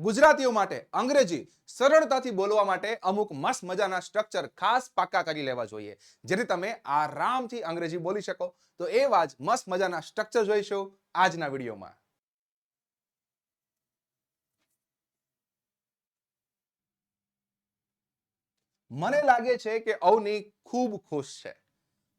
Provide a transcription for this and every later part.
ગુજરાતીઓ માટે, અંગ્રેજી સરળતાથી બોલવા માટે અમુક મસ્ત મજાના સ્ટ્રક્ચર ખાસ પાક્કા કરી લેવા જોઈએ. જેથી તમે આરામથી અંગ્રેજી બોલી શકો. તો એવા જ મસ્ત મજાના સ્ટ્રક્ચર જોઈશું આજના વિડીયોમાં. મને લાગે છે કે અવની ખૂબ ખુશ છે.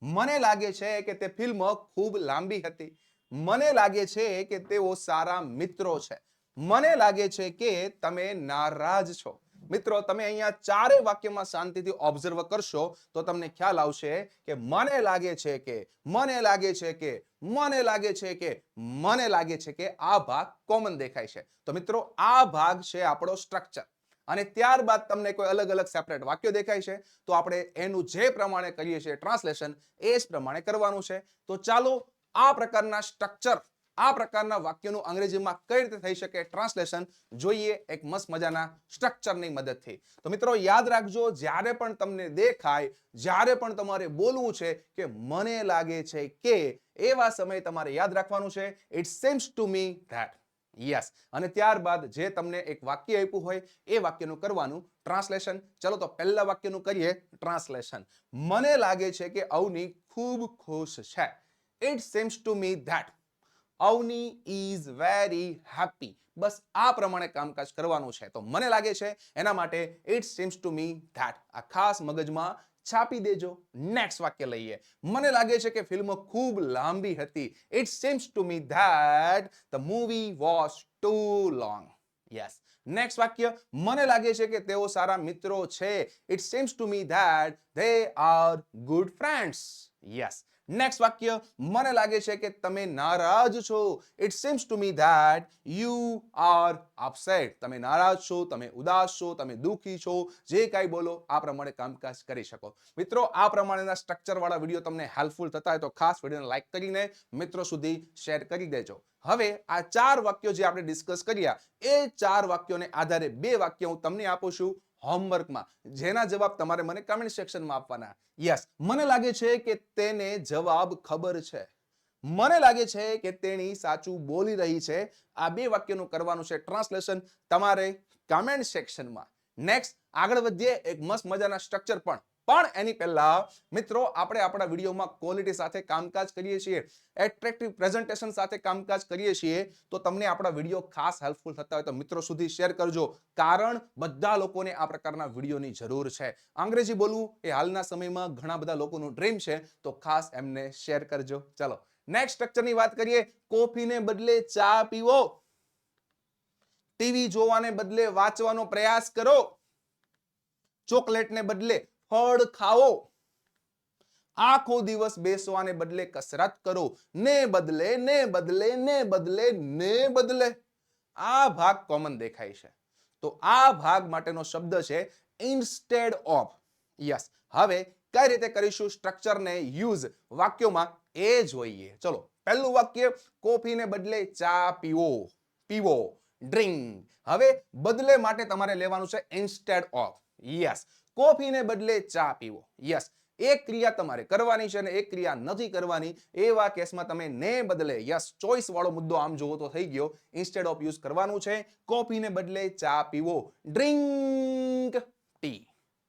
મને લાગે છે કે તે ફિલ્મ ખૂબ લાંબી હતી. મને લાગે છે કે તેઓ સારા મિત્રો છે. મને લાગે છે કે તમે નારાજ છો. મિત્રો, તમે અહીંયા ચારે વાક્યમાં શાંતિથી ઓબ્ઝર્વ કરશો તો તમને ખ્યાલ આવશે કે મને લાગે છે કે, મને લાગે છે કે, મને લાગે છે કે, મને લાગે છે કે આ ભાગ કોમન દેખાય છે. તો મિત્રો, આ ભાગ છે આપણો સ્ટ્રક્ચર અને ત્યારબાદ તમને કોઈ અલગ અલગ સેપરેટ વાક્યો દેખાય છે, તો આપણે એનું જે પ્રમાણે કરીએ છીએ ટ્રાન્સલેશન એ જ પ્રમાણે કરવાનું છે. તો ચાલો આ પ્રકારના સ્ટ્રક્ચર આ પ્રકારના વાક્યનું અંગ્રેજીમાં કઈ રીતે થઈ શકે ટ્રાન્સલેશન જોઈએ એક મસ્ત મજાના સ્ટ્રક્ચરની મદદથી. તો મિત્રો યાદ રાખજો, જ્યારે પણ તમને દેખાય, જ્યારે પણ તમારે બોલવું છે કે મને લાગે છે કે એવા સમયે તમારે યાદ રાખવાનું છે it seems to me that yes અને ત્યારબાદ જે તમને એક વાક્ય આપ્યું હોય, એ વાક્યનું કરવાનું ટ્રાન્સલેશન ચલો તો પહેલા વાક્યનું કરીએ ટ્રાન્સલેશન મને લાગે છે કે અવની ખૂબ ખુશ છે. It seems to me that Avni is very happy બસ આ પ્રમાણે કામકાજ કરવાનું છે. તો મને લાગે છે એના માટે it seems to me that આ ખાસ મગજમાં છાપી દેજો. નેક્સ્ટ વાક્ય લઈએ. મને લાગે છે કે ફિલ્મ ખૂબ લાંબી હતી. It seems to me that the movie was too long yes next વાક્ય. મને લાગે છે કે તેઓ સારા મિત્રો છે. It seems to me that they are good friends yes next વાક્ય, મને લાગે છે કે તમે નારાજ છો. It seems to me that you are upset તમે નારાજ છો, તમે ઉદાસ છો, તમે દુઃખી છો. જે કાંઈ બોલો, આ પ્રમાણે કામકાજ કરી શકો. મિત્રો, આ પ્રમાણેના સ્ટ્રક્ચરવાળા વીડિયો તમને હેલ્પફુલ થતા હોય તો ખાસ વિડીયોને લાઈક કરીને મિત્રો સુધી શેર કરી દેજો. હવે, આ ચાર વાક્યો જે આપણે ડિસ્કસ કર્યા, એ ચાર વાક્યોને આધારે બે વાક્ય હું તમને આપું છું. હોમવર્કમાં. જેના જવાબ તમારે મને કમેન્ટ સેક્શનમાં આપવાના. યસ મને લાગે છે કે તેને જવાબ ખબર છે. મને લાગે છે કે તેણી સાચું બોલી રહી છે. આ બે વાક્યનું કરવાનું છે ટ્રાન્સલેશન તમારે કમેન્ટ સેક્શનમાં નેક્સ્ટ આગળ વધીએ. એક મસ્ત મજાના સ્ટ્રક્ચર પણ. પણ એની પહેલા મિત્રો આપણે આપણા વિડીયોમાં ક્વોલિટી સાથે કામકાજ કરીએ છીએ એટ્રેક્ટિવ પ્રેઝન્ટેશન સાથે કામકાજ કરીએ છીએ, તો તમને આપણા વીડિયો ખાસ હેલ્પફુલ થતા હોય તો મિત્રો સુધી શેર કરજો, કારણ બધા લોકોને આ પ્રકારના વિડીયોની જરૂર છે. અંગ્રેજી બોલવું એ હાલના સમયમાં ઘણા બધા લોકોનું ડ્રીમ છે, તો ખાસ એમને શેર કરજો. ચાલો નેક્સ્ટ સ્ટ્રક્ચરની વાત કરીએ, કોફીને બદલે ચા પીવો. ટીવી જોવાને બદલે વાંચવાનો પ્રયાસ કરો. ચોકલેટને બદલે ફળ ખાઓ. આખો દિવસ બેસવાને બદલે કસરત કરો. ને બદલે ને બદલે ને બદલે ને બદલે. આ ભાગ કોમન દેખાય છે. તો આ ભાગ માટેનો શબ્દ છે ઇન્સ્ટેડ ઓફ યસ હવે કઈ રીતે કરીશું? સ્ટ્રક્ચરને યુઝ વાક્યોમાં એ જોઈએ ચલો, પહેલું વાક્ય, કોફીને બદલે ચા પીવો. પીવો. ડ્રિંક હવે બદલે માટે તમારે લેવાનું છે ઇન્સ્ટેડ ઓફ યસ કોફીને બદલે ચા પીવો. યસ એક ક્રિયા તમારે કરવાની છે અને એક ક્રિયા નથી કરવાની. એવા કેસમાં તમે ને બદલે યસ ચોઈસ વાળો મુદ્દો આમ જોવો તો થઈ ગયો. ઇન્સ્ટેડ ઓફ યુઝ કરવાનું છે, કોફીને બદલે ચા પીવો. Drink tea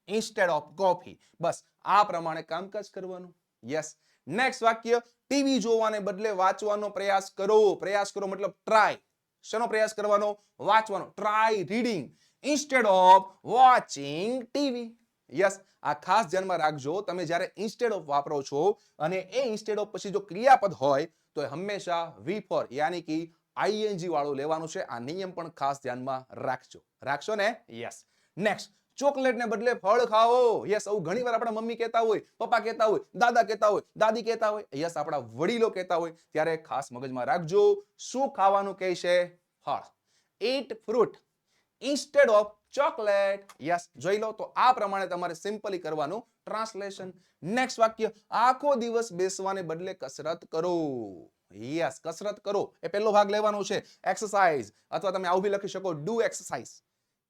instead of coffee બસ, આ પ્રમાણે કામકાજ કરવાનું. યસ નેક્સ્ટ વાક્ય, ટીવી જોવાને બદલે વાંચવાનો પ્રયાસ કરો. પ્રયાસ કરો મતલબ ટ્રાય શેનો પ્રયાસ કરવાનો? વાંચવાનો. Try reading instead of watching TV. Yes આ ખાસ ધ્યાનમાં રાખજો. તમે જ્યારે ઇન્સ્ટેડ ઓફ વાપરો છો અને એ ઇન્સ્ટેડ ઓફ પછી જો ક્રિયાપદ હોય, તો એ હંમેશા વી ફોર યાની કે આઈએનજી વાળું લેવાનું છે. આ નિયમ પણ ખાસ ધ્યાનમાં રાખજો. રાખશો ને? યસ નેક્સ્ટ ચોકલેટને બદલે ફળ ખાઓ. યસ આવું ઘણી વાર આપણા મમ્મી કહેતા હોય, પપ્પા કહેતા હોય, દાદા કહેતા હોય, દાદી કહેતા હોય. યસ આપણા વડીલો કહેતા હોય. ત્યારે ખાસ મગજમાં રાખજો. શું ખાવાનું કહે છે ફળ. Eat fruit instead of chocolate. Yes જોઈ લો, તો આ પ્રમાણે તમારે સિમ્પલી કરવાનું ટ્રાન્સલેશન નેક્સ્ટ વાક્ય, આખો દિવસ બેસવાને બદલે કસરત કરો. યસ કસરત કરો. એ પહેલો ભાગ લેવાનો છે એક્સરસાઇઝ અથવા તમે આવું બી લખી શકો do exercise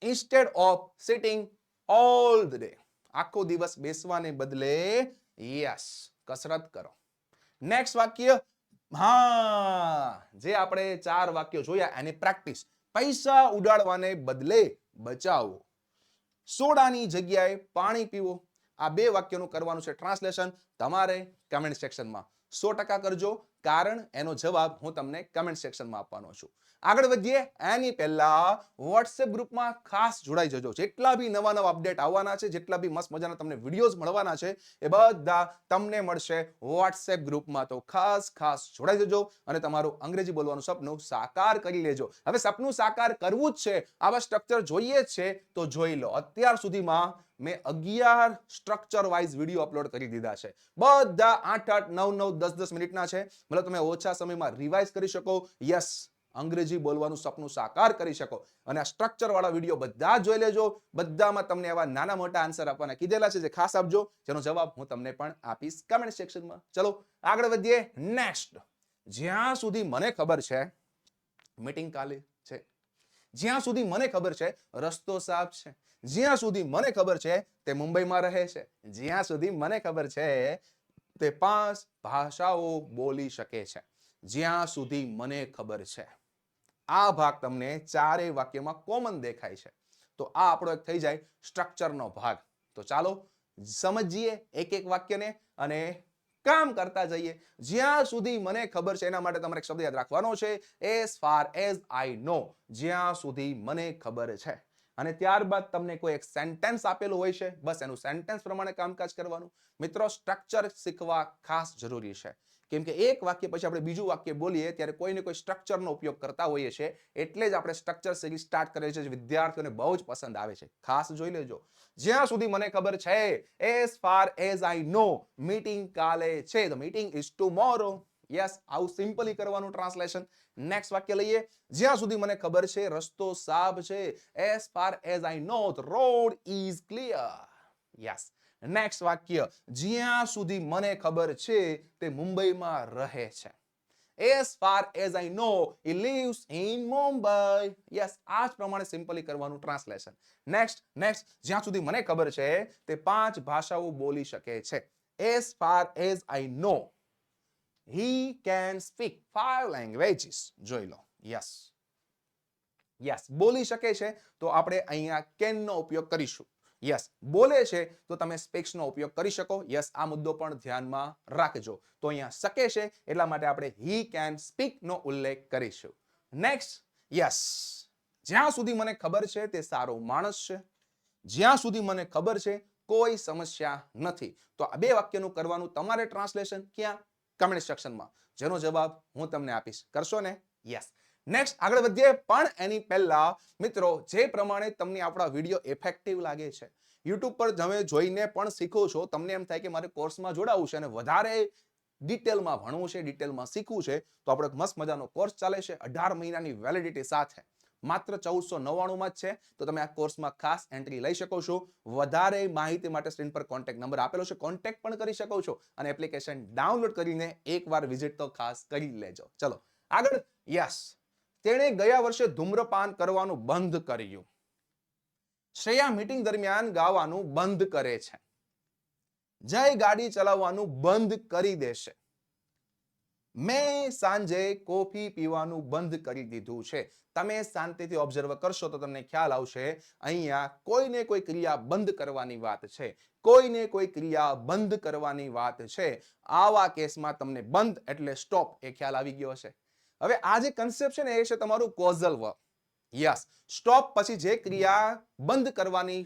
instead of sitting all the day આખો દિવસ બેસવાને બદલે યસ કસરત કરો. નેક્સ્ટ વાક્ય, હા, જે આપણે ચાર વાક્યો જોયા, એની પ્રેક્ટિસ પૈસા ઉડાડવાને બદલે બચાવો. સોડાની જગ્યાએ પાણી પીવો. આ બે વાક્યનું કરવાનું છે ટ્રાન્સલેશન તમારે કમેન્ટ સેક્શનમાં સો ટકા કરજો, કારણ એનો જવાબ હું તમને કમેન્ટ સેક્શનમાં આપવાનો છું. આગળ વધીએ, એની પહેલા વોટ્સએપ ગ્રુપમાં ખાસ જોડાઈ જજો. જેટલા બી નવા નવા અપડેટ આવવાના છે, જેટલા બી મસ્ત મજાના તમને વિડીયોઝ મળવાના છે, એ બધા તમને મળશે વોટ્સએપ ગ્રુપમાં તો ખાસ ખાસ જોડાઈ જજો અને તમારું અંગ્રેજી બોલવાનું સપનું સાકાર કરી લેજો. હવે સપનું સાકાર કરવું જ છે. આવા સ્ટ્રક્ચર જોઈએ છે, તો જોઈ લો. અત્યાર સુધીમાં મેં અગિયાર સ્ટ્રક્ચર વાઇઝ વીડિયો અપલોડ કરી દીધા છે. બધા આઠ આઠ નવ નવ દસ દસ મિનિટના છે. મતલબ તમે ઓછા સમયમાં રિવાઇઝ કરી શકો. યસ અંગ્રેજી બોલવાનું સપનું સાકાર કરી શકો. અને આ સ્ટ્રક્ચર વાળા વીડિયો બધા જોઈ લેજો. બધામાં તમને એવા નાના મોટા આન્સર આપવાના કીધેલા છે, જે ખાસ આપજો. જેનો જવાબ હું તમને પણ આપીશ કમેન્ટ સેક્શનમાં ચલો, આગળ વધીએ. નેક્સ્ટ જ્યાં સુધી મને ખબર છે મીટિંગ કાલે જ્યાં સુધી મને ખબર છે, રસ્તો સાફ છે. જ્યાં સુધી મને ખબર છે, તે મુંબઈમાં રહે છે. જ્યાં સુધી મને ખબર છે, તે પાંચ ભાષાઓ બોલી શકે છે. જ્યાં સુધી મને ખબર છે. આ ભાગ તમને ચારેય વાક્યમાં કોમન દેખાય છે. તો આ આપણો એક થઈ જાય સ્ટ્રક્ચરનો ભાગ. તો ચાલો સમજીએ એક એક વાક્યને અને કામ કરતા જઈએ. જ્યાં સુધી મને ખબર છે, એના માટે તમારે એક શબ્દ યાદ રાખવાનો છે. As far as I know જ્યાં સુધી મને ખબર છે. અને ત્યારબાદ તમને કોઈ એક સેન્ટેન્સ આપેલું હોય છે, બસ એનું સેન્ટેન્સ પ્રમાણે કામકાજ કરવાનું. મિત્રો સ્ટ્રક્ચર શીખવા ખાસ જરૂરી છે. કેમ કે એક વાક્ય પછી આપણે બીજું વાક્ય બોલીએ ત્યારે કોઈ ને કોઈ સ્ટ્રક્ચરનો ઉપયોગ કરતા હોઈએ છીએ, એટલે જ આપણે સ્ટ્રક્ચર શીખી સ્ટાર્ટ કરીએ છીએ જે વિદ્યાર્થીઓને બહુ જ પસંદ આવે છે. ખાસ જોઈ લેજો. જ્યાં સુધી મને ખબર છે as far as I know meeting કાલે છે. The meeting is tomorrow yes આવું સિમ્પલી કરવાનું ટ્રાન્સલેશન નેક્સ્ટ વાક્ય લઈએ. જ્યાં સુધી મને ખબર છે, રસ્તો સાફ છે. As far as I know road is clear yes next વાક્ય, જ્યાં સુધી મને ખબર છે, તે મુંબઈમાં રહે છે. As far as I know he lives in Mumbai yes આ જ પ્રમાણે સિમ્પલી કરવાનું ટ્રાન્સલેશન નેક્સ્ટ નેક્સ્ટ જ્યાં સુધી મને ખબર છે, તે પાંચ ભાષાઓ બોલી શકે છે. As far as I know he can speak five languages. જોઈ લો. યસ યસ બોલી શકે છે, તો આપણે અહીંયા કેનનો ઉપયોગ કરીશું. યસ બોલે છે, તો તમે સ્પેક્સનો ઉપયોગ કરી શકો. યસ આ મુદ્દો પણ ધ્યાનમાં રાખજો. તો અહીંયા શકે છે, એટલા માટે આપણે હી કેન સ્પીક નો ઉલ્લેખ કરીશું. નેક્સ્ટ યસ જ્યાં સુધી મને ખબર છે, તે સારો માણસ છે. જ્યાં સુધી મને ખબર છે, કોઈ સમસ્યા નથી. તો આ બે વાક્યનું કરવાનું તમારે ટ્રાન્સલેશન ક્યાં? કમેન્ટ સેક્શનમાં જેનો જવાબ હું તમને આપીશ. કરશો ને? યસ નેક્સ્ટ આગળ વધીએ. પણ એની પહેલા, મિત્રો, જે પ્રમાણે તમને આપણા વીડિયો ઇફેક્ટિવ લાગે છે યુટ્યુબ પર તમે જોઈને પણ શીખો છો. તમને એમ થાય કે મારે કોર્સમાં જોડાવવું છે અને વધારે ડિટેલમાં ભણવું છે ડિટેલમાં શીખવું છે, તો આપણે મસ્ત મજાનો કોર્સ ચાલે છે. અઢાર મહિનાની વેલિડિટી સાથે. માત્ર ચૌદસો નવ્વાણુંમાં જ છે, તો તમે આ કોર્સમાં ખાસ એન્ટ્રી લઈ શકો છો. વધારે માહિતી માટે સ્ક્રીન પર કોન્ટેક્ટ નંબર આપેલો છે. કોન્ટેક્ટ પણ કરી શકો છો અને એપ્લિકેશન ડાઉનલોડ કરીને એકવાર વિઝિટ તો ખાસ કરી લેજો. ચલો, આગળ. યસ તેણે ગયા વર્ષે ધૂમ્રપાન કરવાનું બંધ કર્યું. શ્રેયા મીટિંગ દરમિયાન ગાવાનું બંધ કરે છે. જય ગાડી ચલાવવાનું બંધ કરી દેશે. મેં સાંજે કોફી પીવાનું બંધ કરી દીધું છે. તમે શાંતિથી ઓબ્ઝર્વ કરશો તો તમને ખ્યાલ આવશે, અહીંયા કોઈને કોઈ ક્રિયા બંધ કરવાની વાત છે. કોઈને કોઈ ક્રિયા બંધ કરવાની વાત છે. આવા કેસમાં તમને બંધ એટલે સ્ટોપ એ ખ્યાલ આવી ગયો હશે. હવે આ જે કન્સેપ્ટ છે ને, એ છે તમારું કોઝલ વર્ક યસ સ્ટોપ પછી જે ક્રિયા બંધ કરવાની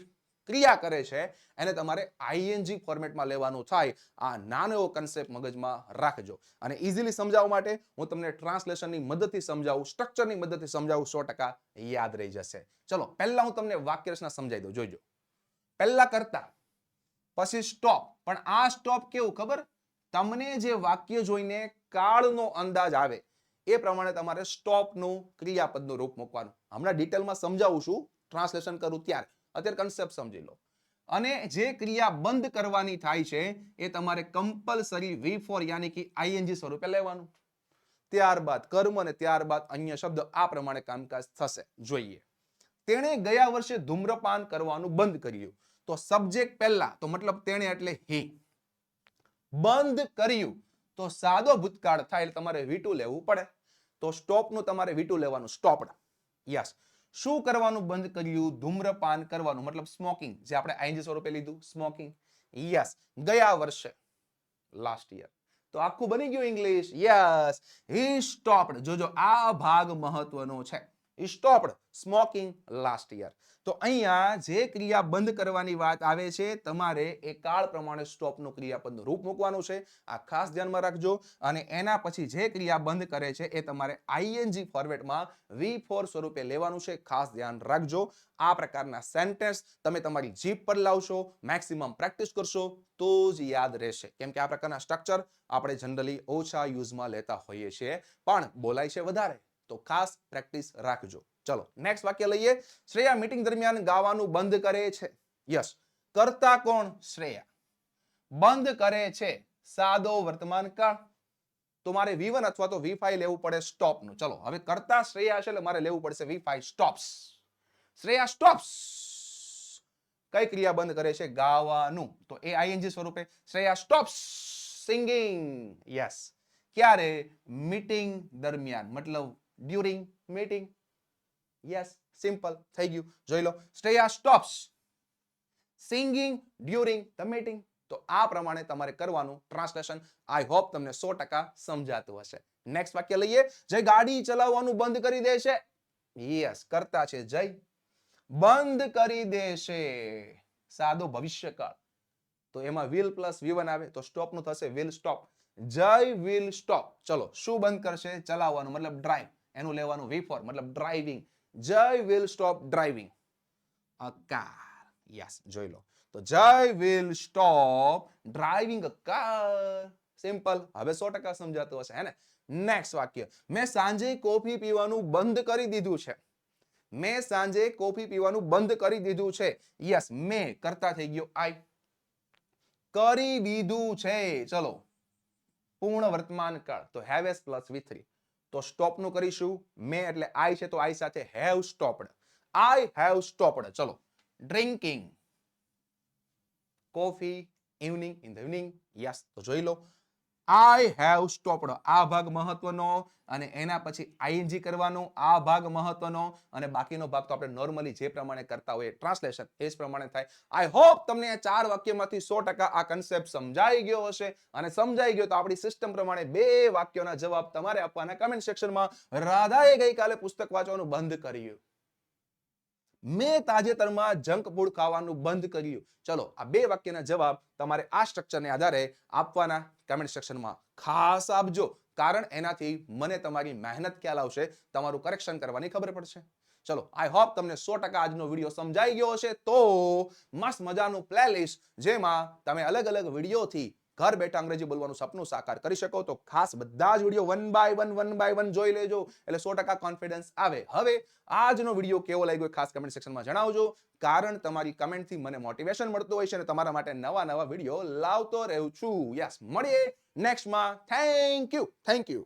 ક્રિયા કરે છે, એને તમારે આઈએનજી ફોર્મેટમાં લેવાનું થાય. આ નાનો એવો કન્સેપ્ટ મગજમાં રાખજો. અને ઇઝીલી સમજાવવા માટે હું તમને ટ્રાન્સલેશનની મદદથી સમજાવું સ્ટ્રક્ચરની મદદથી સમજાવું, સો ટકા યાદ રહી જશે. ચલો, પહેલા હું તમને વાક્ય રચના સમજાવી દઉં. જોઈજો. પહેલા કરતા, પછી સ્ટોપ પણ આ સ્ટોપ કેવું ખબર? તમને જે વાક્ય જોઈને કાળનો અંદાજ આવે એ પ્રમાણે તમારે સ્ટોપનું ક્રિયાપદનું રૂપ મૂકવાનું. હમણાં ડિટેલમાં સમજાવું છું, ટ્રાન્સલેશન કરું ત્યારે. અત્યારે કન્સેપ્ટ સમજી લો. અને જે ક્રિયા બંધ કરવાની થાય છે, એ તમારે કમ્પલસરી વી ફોર યાની કે આઈએનજી સ્વરૂપે લેવાનું. ત્યારબાદ કર્મ અને ત્યારબાદ અન્ય શબ્દ આ પ્રમાણે કામકાજ થશે. જોઈએ. તેણે ગયા વર્ષે ધૂમ્રપાન કરવાનું બંધ કર્યું. તો સબ્જેક્ટ પહેલા, તો મતલબ તેણે એટલે હી. બંધ કર્યું. તો સાદો ભૂતકાળ થાય એટલે તમારે વીટુ લેવું પડે. તો સ્ટોપનું તમારે વીટું લેવાનું, સ્ટોપડ. યસ. શું કરવાનું? બંધ કર્યું, ધૂમ્રપાન કરવાનું, મતલબ સ્મોકિંગ. જે આપણે આઈએનજી સ્વરૂપે લીધું, સ્મોકિંગ. યસ. ગયા વર્ષે લાસ્ટ યર તો આખું બની ગયું ઇંગ્લિશ યસ. હી સ્ટોપ્ડ. જોજો, આ ભાગ મહત્વનો છે. સ્ટોપ્ડ સ્મોકિંગ લાસ્ટ યર તો અહીંયા જે ક્રિયા બંધ કરવાની વાત આવે છે, તમારે એ કાળ પ્રમાણે સ્ટોપનું ક્રિયાપદનું રૂપ મૂકવાનું છે. આ ખાસ ધ્યાનમાં રાખજો. અને એના પછી જે ક્રિયા બંધ કરે છે, એ તમારે આઈએનજી ફોર્મેટમાં વી ફોર સ્વરૂપે લેવાનું છે. ખાસ ધ્યાન રાખજો. આ પ્રકારના સેન્ટેન્સ તમે તમારી જીપ પર લાવશો મેક્સિમમ પ્રેક્ટિસ કરશો, તો જ યાદ રહેશે. કેમ કે આ પ્રકારના સ્ટ્રક્ચર આપણે જનરલી ઓછા યુઝમાં લેતા હોઈએ છીએ. પણ બોલાય છે વધારે. તો ખાસ પ્રેક્ટિસ રાખજો. ચલો નેક્સ્ટ વાક્ય લઈએ. શ્રેયા મીટિંગ દરમિયાન ગાવાનું બંધ કરે છે. યસ કરતા કોણ શ્રેયા? બંધ કરે છે. સાદો વર્તમાન કાળ. તો મારે V1 અથવા તો V5 લેવું પડે સ્ટોપનું. ચલો, હવે કરતા શ્રેયા છે એટલે મારે લેવું પડશે V5 સ્ટોપ્સ શ્રેયા સ્ટોપ્સ કઈ ક્રિયા બંધ કરે છે? ગાવાનું. તો એ આઈએનજી સ્વરૂપે. શ્રેયા સ્ટોપ્સ સિંગિંગ યસ ક્યારે? મીટિંગ દરમિયાન. મતલબ ડ્યુરિંગ મીટિંગ યસ સિમ્પલ થઈ ગયું. જોઈ લો. Shreya stops singing during the meeting તો આ પ્રમાણે તમારે કરવાનું ટ્રાન્સલેશન આઈ હોપ તમને સો ટકા સમજાતું હશે. નેક્સ્ટ વાક્ય લઈએ. જય ગાડી ચલાવવાનું બંધ કરી દે છે યસ કરતા છે. જય. બંધ કરી દેશે. સાદો ભવિષ્યકાળ. તો એમાં વિલ પ્લસ V1 આવે, તો સ્ટોપનું થશે. Will stop Jay will stop ચલો, શું બંધ કરશે? ચલાવવાનું, મતલબ ડ્રાઈવ એનું લેવાનું V4 મતલબ driving Jay will stop driving a car yes જોઈ લો. તો Jay will stop driving a car simple હવે સો ટકા સમજાતું હશે હે ને નેક્સ્ટ વાક્ય. મેં સાંજે કોફી પીવાનું બંધ કરી દીધું છે. મેં સાંજે કોફી પીવાનું બંધ કરી દીધું છે. યસ મેં કરતા થઈ ગયો. આઈ કરી દીધું છે. ચલો. પૂર્ણ વર્તમાન કાળ. તો have S plus V three તો સ્ટોપનું કરીશું. મેં એટલે આઈ છે તો આઈ સાથે have stopped I have stopped ચલો. Drinking coffee evening in the evening yes તો જોઈ લો. આઈ હેવ સ્ટોપડ આ ભાગ મહત્વનો અને એના પછી આઈએનજી કરવાનો, આ ભાગ મહત્વનો અને બાકીનો ભાગ તો આપણે નોર્મલી જે પ્રમાણે કરતા હોઈએ ટ્રાન્સલેશન એ જ પ્રમાણે થાય. આઈ હોપ તમને આ ચાર વાક્યમાંથી સો ટકા આ કન્સેપ્ટ સમજાઈ ગયો હશે. અને સમજાઈ ગયો તો આપણી સિસ્ટમ પ્રમાણે બે વાક્યોના જવાબ તમારે આપવાના કમેન્ટ સેક્શનમાં રાધાએ ગઈકાલે પુસ્તક વાંચવાનું બંધ કર્યું. મેં તાજેતરમાં જંક ફૂડ ખાવાનું બંધ કર્યું. ચલો, આ બે વાક્યના જવાબ તમારે આ સ્ટ્રક્ચરને આધારે આપવાના કમેન્ટ સેક્શનમાં ખાસ આપજો, કારણ એનાથી મને તમારી મહેનત ખ્યાલ આવશે, તમારું કરેક્શન કરવાની ખબર પડશે. ચલો આઈ હોપ તમને સો ટકા આજનો વીડિયો સમજાઈ ગયો હશે. તો, મસ્ત મજાનું પ્લેલિસ્ટ જેમાં તમે અલગ અલગ વિડીયોથી ઘર બેઠા અંગ્રેજી બોલવાનું સપનું સાકાર કરી શકો તો ખાસ બધા જ video one by one one by one જોઈ લેજો. એટલે સો ટકા કોન્ફિડન્સ આવે. હવે આજનો વીડિયો કેવો લાગ્યો ખાસ કમેન્ટ સેક્શનમાં જણાવજો. કારણ તમારી કમેન્ટથી મને મોટિવેશન મળતું હોય છે અને તમારા માટે નવા નવા વીડિયો લાવતો રહું છું. યસ મળીએ નેક્સ્ટમાં થેન્ક યુ થેન્ક યુ